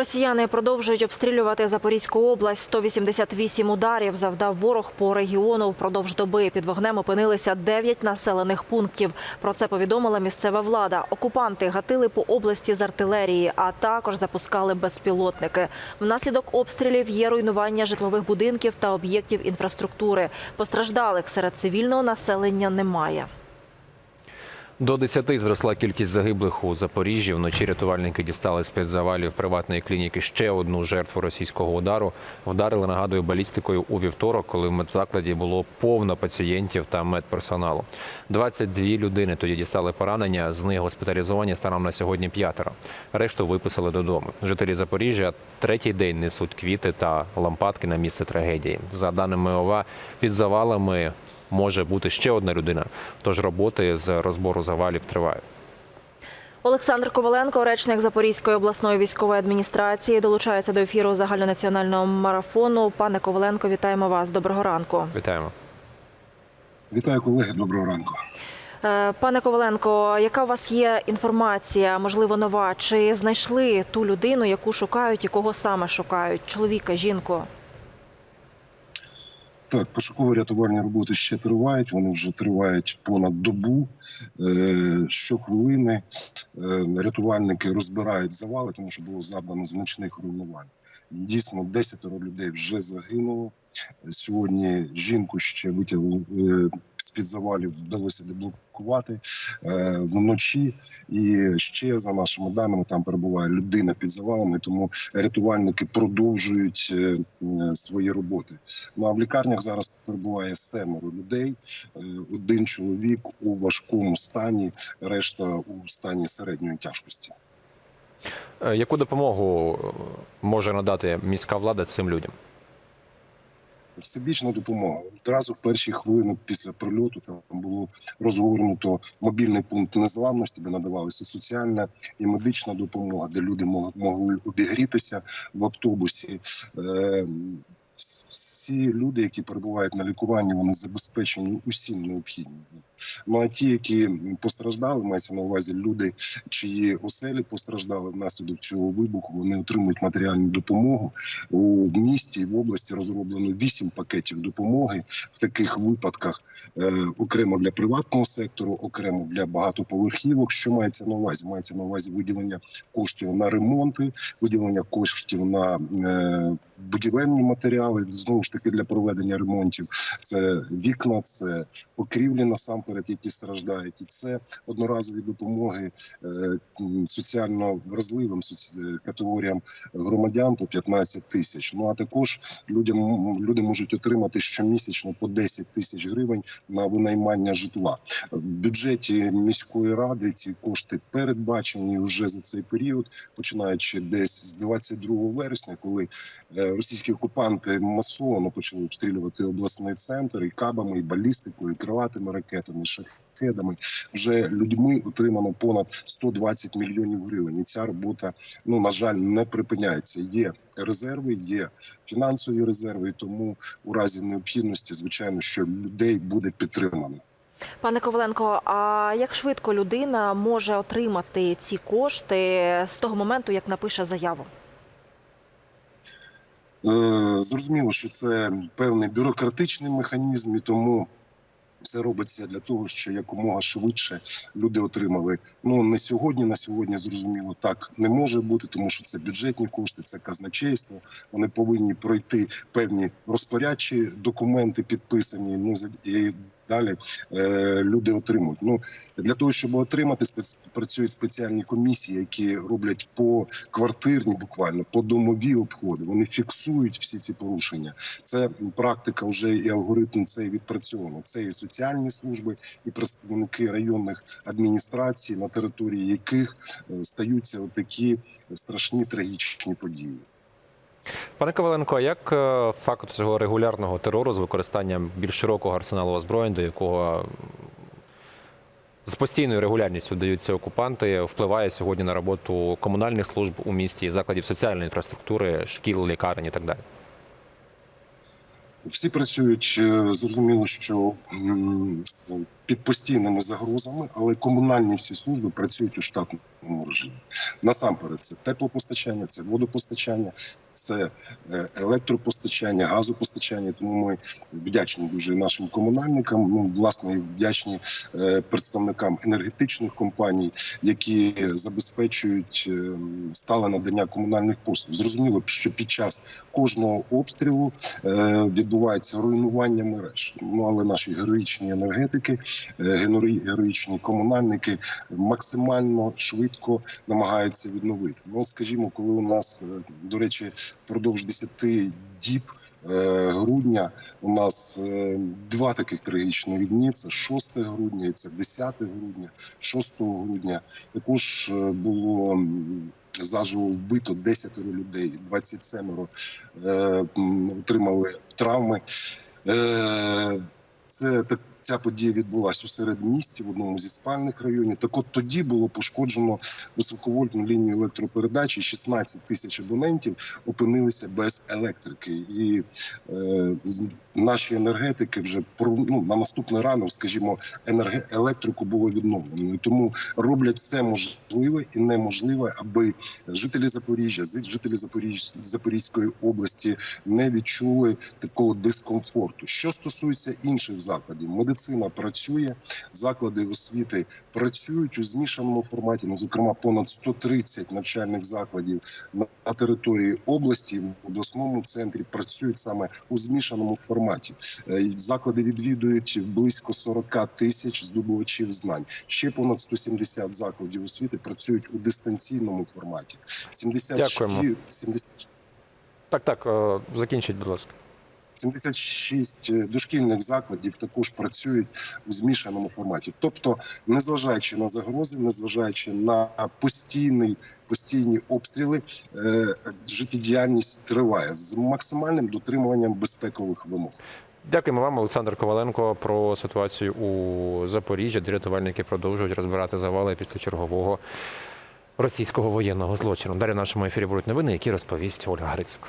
Росіяни продовжують обстрілювати Запорізьку область. 188 ударів завдав ворог по регіону. Впродовж доби під вогнем опинилися 9 населених пунктів. Про це повідомила місцева влада. Окупанти гатили по області з артилерії, а також запускали безпілотники. Внаслідок обстрілів є руйнування житлових будинків та об'єктів інфраструктури. Постраждалих серед цивільного населення немає. До 10 зросла кількість загиблих у Запоріжжі. Вночі рятувальники дістали з-під завалів приватної клініки ще одну жертву російського удару. Вдарили, нагадую, балістикою у вівторок, коли в медзакладі було повно пацієнтів та медперсоналу. 22 людини тоді дістали поранення. З них госпіталізовані станом на сьогодні п'ятеро. Решту виписали додому. Жителі Запоріжжя третій день несуть квіти та лампадки на місце трагедії. За даними ОВА, під завалами може бути ще одна людина. Тож роботи з розбору завалів тривають. Олександр Коваленко, речник Запорізької обласної військової адміністрації, долучається до ефіру загальнонаціонального марафону. Пане Коваленко, вітаємо вас. Доброго ранку. Вітаємо. Вітаю колеги, доброго ранку. Е, Пане Коваленко, яка у вас є інформація, можливо, нова? Чи знайшли ту людину, яку шукають і кого саме шукають? Чоловіка, жінку? Так, пошуково-рятувальні роботи ще тривають. Вони вже тривають понад добу. Е, Щохвилини е, рятувальники розбирають завали, тому що було завдано значних руйнувань. Дійсно, 10 людей вже загинуло. Сьогодні жінку ще витягли е, з-під завалів, вдалося деблокувати е, вночі. І ще за нашими даними там перебуває людина під завалами, тому рятувальники продовжують е, м, свої роботи. Ну а в лікарнях зараз перебуває семеро людей. Е, Один чоловік у важкому стані, решта у стані середньої тяжкості. Е, Яку допомогу е, може надати міська влада цим людям? Всебічна допомога одразу в перші хвилини після прильоту там було розгорнуто мобільний пункт незламності, де надавалася соціальна і медична допомога, де люди мог- могли обігрітися в автобусі. Вс- Всі люди, які перебувають на лікуванні, вони забезпечені усім необхідним. Ну а ті, які постраждали, мається на увазі люди, чиї оселі постраждали внаслідок цього вибуху, вони отримують матеріальну допомогу. У місті і в області розроблено вісім пакетів допомоги в таких випадках е, окремо для приватного сектору, окремо для багатоповерхівок. Що мається на увазі? Мається на увазі виділення коштів на ремонти, виділення коштів на е, будівельні матеріали знову ж таки для проведення ремонтів. Це вікна, це покрівлі насамперед, які страждають, і це одноразові допомоги е, соціально вразливим категоріям громадян по 15 тисяч. Ну а також людям люди можуть отримати щомісячно по 10 тисяч гривень на винаймання житла. В бюджеті міської ради ці кошти передбачені вже за цей період, починаючи десь з 22 вересня, коли е, російські окупанти масово почали обстрілювати обласний центр і кабами, і балістикою, і крилатими ракетами, і шахедами. Вже людьми отримано понад 120 мільйонів гривень. І ця робота, ну на жаль, не припиняється. Є резерви, є фінансові резерви, і тому у разі необхідності, звичайно, що людей буде підтримано. Пане Коваленко, а як швидко людина може отримати ці кошти з того моменту, як напише заяву? Е, Зрозуміло, що це певний бюрократичний механізм, і тому все робиться для того, що якомога швидше люди отримали. Ну не сьогодні, на сьогодні зрозуміло, так не може бути, тому що це бюджетні кошти, це казначейство. Вони повинні пройти певні розпорядчі документи, підписані. Ну і далі е, люди отримують. Ну для того, щоб отримати, працюють спеціальні комісії, які роблять по квартирні, буквально по домові обходи. Вони фіксують всі ці порушення. Це практика вже і алгоритм цей відпрацьовано. Це і соціальні служби, і представники районних адміністрацій, на території яких е, стаються такі страшні трагічні події. Пане Коваленко, як е, факт цього регулярного терору з використанням більш широкого арсеналу озброєнь, до якого з постійною регулярністю даються окупанти, впливає сьогодні на роботу комунальних служб у місті, закладів соціальної інфраструктури, шкіл, лікарень і так далі? Всі працюють е, зрозуміло, що під постійними загрозами, але комунальні всі служби працюють у штатному режимі. Насамперед, це теплопостачання, це водопостачання, це е, електропостачання, газопостачання. Тому ми вдячні дуже нашим комунальникам. Ну власне і вдячні е, представникам енергетичних компаній, які забезпечують е, стале надання комунальних послуг. Зрозуміло, що під час кожного обстрілу відбувається руйнування мереж. Ну але наші героїчні енергетики, героїчні комунальники максимально швидко намагаються відновити. Ну, скажімо, коли у нас, е, до речі, впродовж 10 діб е, грудня у нас е, два таких трагічних дні: це 6 грудня і це 10 грудня. 6 грудня також е, було. Заживо вбито 10 людей, 27 е, отримали травми. Е, це так. Ця подія відбулася у середмісті в одному зі спальних районів. Так от тоді було пошкоджено високовольтну лінію електропередачі. 16 тисяч абонентів опинилися без електрики, і е, наші енергетики вже ну на наступний ранок, скажімо, енерге електрику було відновлено. І тому роблять все можливе і неможливе, аби жителі Запоріжжя, жителі Запоріж... Запорізької області не відчули такого дискомфорту. Що стосується інших закладів, медицина працює, заклади освіти працюють у змішаному форматі. Ну, зокрема, понад 130 навчальних закладів на території області в обласному центрі працюють саме у змішаному форматі. Е, Заклади відвідують близько 40 тисяч здобувачів знань. Ще понад 170 закладів освіти працюють у дистанційному форматі. 76, Дякуємо. 70 Так, так, е, закінчіть, будь ласка. 76 дошкільних закладів також працюють у змішаному форматі. Тобто, незважаючи на загрози, незважаючи на постійний постійні обстріли, е, життєдіяльність триває з максимальним дотримуванням безпекових вимог. Дякуємо вам, Олександр Коваленко, про ситуацію у Запоріжжі, де рятувальники продовжують розбирати завали після чергового російського воєнного злочину. Далі в нашому ефірі будуть новини, які розповість Ольга Грицюк.